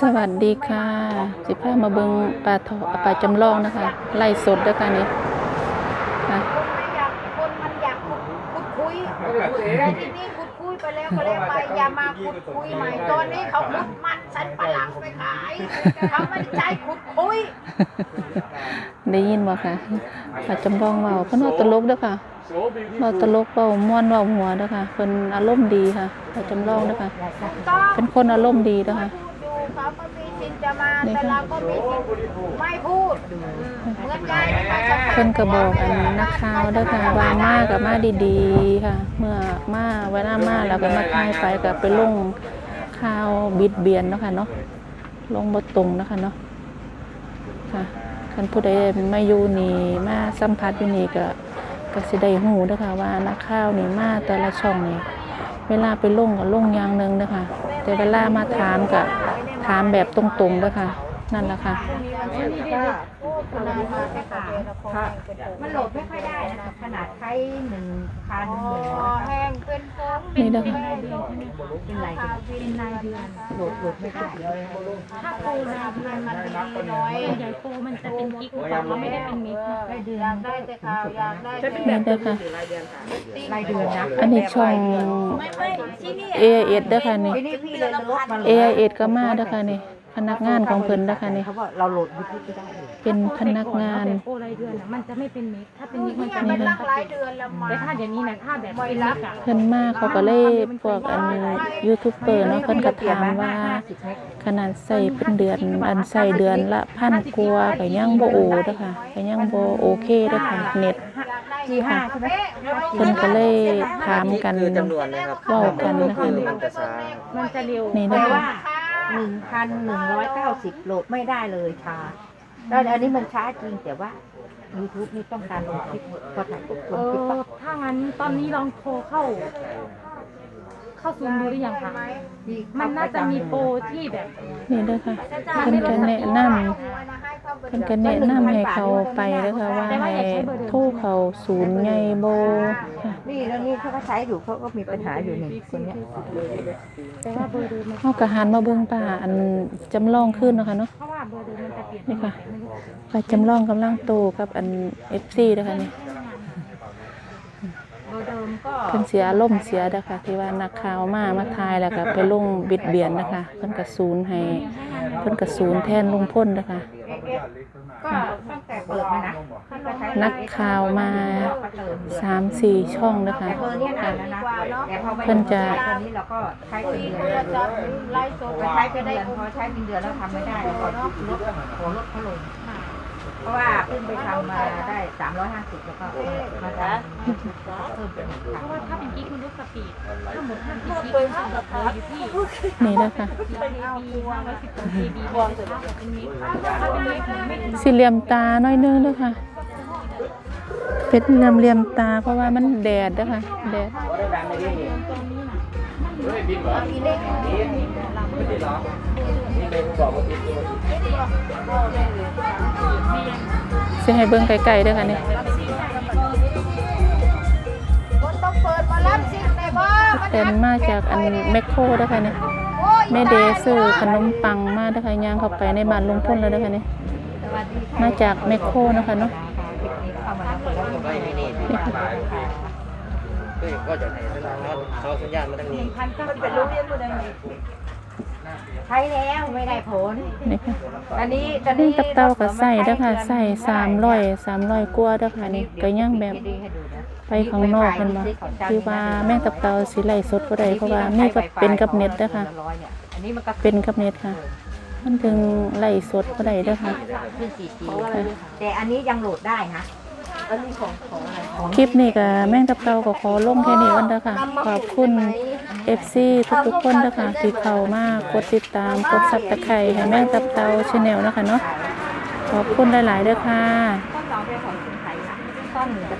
สวัสดีค่ะ สิพามาเบิงปลาทอปลาจำลองนะคะ ไล่สดด้วยกันนี้ค่ะคนมันอยากขุดขุดคุยไม่ได้พูดเองแต่ที่นี่ขุดคุยไปแล้วก็แล้วไปอย่ามาขุดคุยใหม่ตอนนี้เขาขุดมันฉันปะหลังไปขายเขาไม่ใจขุดคุย ได้ยินบ่ค่ะปลาจำลองเว้าเพิ่นเว้าตลกเด้อค่ะเว้าตลกเว้าม่วนเว้าหัวเด้อค่ะเพิ่นอารมณ์ดีค่ะปลาจำลองเด้อค่ะต้องเป็นคนอารมณ์ดีเด้อค่ะ พูดอยู่เขาก็มีสิทธิ์จะมาแต่เราก็มีสิทธิ์ไม่พูดเหมือนยายนะคะเพิ่นก็บอกอันนักข่าวเด้อค่ะว่ามาก็มาดีๆค่ะ เมื่อมาเวลามาแล้วก็มาถ่ายไปก็ไปลงข่าวบิดเบียนเนาะค่ะเนาะลงบ่ตรงเนาะค่ะเนาะค่ะ คันผู้ใดมาอยู่นี่มาสัมผัสอยู่นี่ก็ก็สิได้ฮู้เด้อค่ะว่านักข่าวนี่มาแต่ละช่องนี่เวลาไปลงก็ลงอย่างหนึ่งเด้อค่ะแต่เวลามาถามก็ถามแบบตรงๆเด้อค่ะนั่นแหละค่ะมันโหลดไม่ค่อยได้นะคะขนาดใช้หนึ่งพัน นี่เด้อค่ะเป็นรายเดือนเป็นรายเดือนโหลดโหลดไม่ได้ถ้าปูนาเดือนมันมีน้อยใหญ่โคมันจะเป็นกิ๊กหรือเปล่าไม่ได้เป็นมิกนะรายเดือนได้แต่ข่าวอยากได้แต่เป็นแบบเดือนค่ะรายเดือนนะอันนี้ช่องไม่ไม่ที่นี่ AIS เด้อค่ะนี่เอเอสก็มาเด้อค่ะนี่ พนักงานของเพิ่นเด้อค่ะนี่เขาบอกเราโหลดยูทูบไม่ได้เลยเป็นพนักงานแต่โปรรายเดือนน่ะมันจะไม่เป็นมิกถ้าเป็นมิกมันเนี่ยจะมัไม่นเป็นรักหลายเดือนแล้วมาแต่ถ้าเดี๋ยวนี้นะถ้าแบบเป็นมิกอะเพิ่นมาเขาก็เลยพวกอันยูทูบเบอร์เนาะเพิ่นก็ถามว่าขนาดใส่เป็นเดือนอันใส่เดือนละพันกว่าก็ยังบ่โอเด้อค่ะก็ยังบ่โอเคเด้อค่ะเน็ต จีห้าใช่ไหมเพิ่นก็เลยถามกัน คือจำนวนนะครับเว้ากันนะคะ คือมันจะช้า มันจะเร็วนี่แปลเด้อว่าค่ะ หนึ่งพันหนึ่งร้อยเก้าสิบโหลดไม่ได้เลยช้าแล้วอันนี้มันช้าจริงแต่ว่า YouTube นี่ต้องการลงคลิปพอถ่ายปุ๊บลเองคลิปอปั๊บถ้างั้นตอนนี้ลองโทรเข้า เข้าซูมดูหรือยังคะที่มันน่าจะมีโปรที่แบบ นี่เด้อค่ะเพิ่นก็แนะนำ เพิ่นก็แนะนำให้เขาไปนะคะว่าให้โทรเขาศูนย์ไงโบค่ะนี่แล้วนี่เขาก็ใช้อยู่เขาก็มีปัญหาอยู่นี่คนเนี้ยแต่ว่าเบอร์เดิมมันเฮาก็หันมาเบิ่งป้าอันจำลองขึ้นเนาะค่ะเนาะเพราะว่าเบอร์เดิมมันจะเปลี่ยนนี่ค่ะไม่รู้าจำลองกำลังโตกับอัน FC นะคะนี่ เบอร์เดิมก็เพิ่นเสียอารมณ์เสียเด้อค่ะที่ว่านักข่าวมามาถ่ายแล้วก็ไปลงบิดเบียนนะคะ เพิ่นก็ศูนย์ให้เพิ่นก็ศูนย์แทนลุงพลเด้อค่ะก็ตั้งแต่เปิดมานะท่านก็ใช้นักข่าวมาสามสี่ช่องนะคะแต่เบอร์เนี้ยนานแล้วนะแต่พอมาเพิ่นจะตอนนี้เราก็ใช้เป็นเดือนเราจะไล่สดเราใช้เป็นเดือนพอใช้เป็นเดือนแล้วทำไม่ได้เราก็ลดขอลดเขาลง เพราะว่าเพิ่งไปทำมาได้สามร้อยห้าสิบแล้วก็มาทำเพิ่มเป็นเพราะว่าถ้าเป็นกิ๊กมันลดสปีดถ้าหมดห้าสิบกิ๊กมันจะเหลืออยู่ที่นี่เด้อค่ะสี่เหลี่ยมตาน้อยนึงด้อค่ะเป็นเหลี่ยมเหลี่ยมตาเพราะว่ามันแดดเด้อค่ะแดด สิให้เบิ่งไกลๆเด้อค่ะนี่คนต้องเปิดมารับสิในบ่เป็นมาจากอันแมคโครเด้อค่ะนี่แม่เดซื้อขนมปังมาเด้อค่ะย่างเข้าไปในบ้านลุงพลแล้วเด้อค่ะนี่มาจากแมคโครเนาะค่ะเนาะเข้ามาแล้ว คนละก็ไม่นี่ก็จะให้สัญญาณเขาสัญญาณมาทางนี้พันเก้าสิบโรงเรียนเลยใช้แล้วไม่ได้ผลนี่ค่ะอันนี้ตอนนี่นี้ตับเต้าก็ใส่เด้อค่ะใส่300 300กว่าเด้อค่ะนี่ก็ยังแบบให้ดูนะไปข้างนอกเพิ่นบ่ที่ว่าแม่งตับเต่าสิไล่สดบ่ได้เพราะว่านี่ก็เป็นกับเน็ตเด้อค่ะอันนี้มันก็เป็นกับเน็ตค่ะมันถึงไล่สดบ่ได้เด้อค่ะขึ้นสี่จีแต่อันนี้ยังโหลดได้นะ อันนี้ของของอะไรของ คลิปนี้ก็แม่งตับเต่าก็ขอลงแค่นี้ก่อนเด้อค่ะ ขอบคุณ FC ทุกๆคนเด้อค่ะที่เข้ามากดติดตามกด Subscribe ให้แม่งตับเต่า Channel นะคะเนาะขอบคุณหลายๆเด้อค่ะ ต้นเราเป็นของคุณไทยนะต้นหนึ่งจะ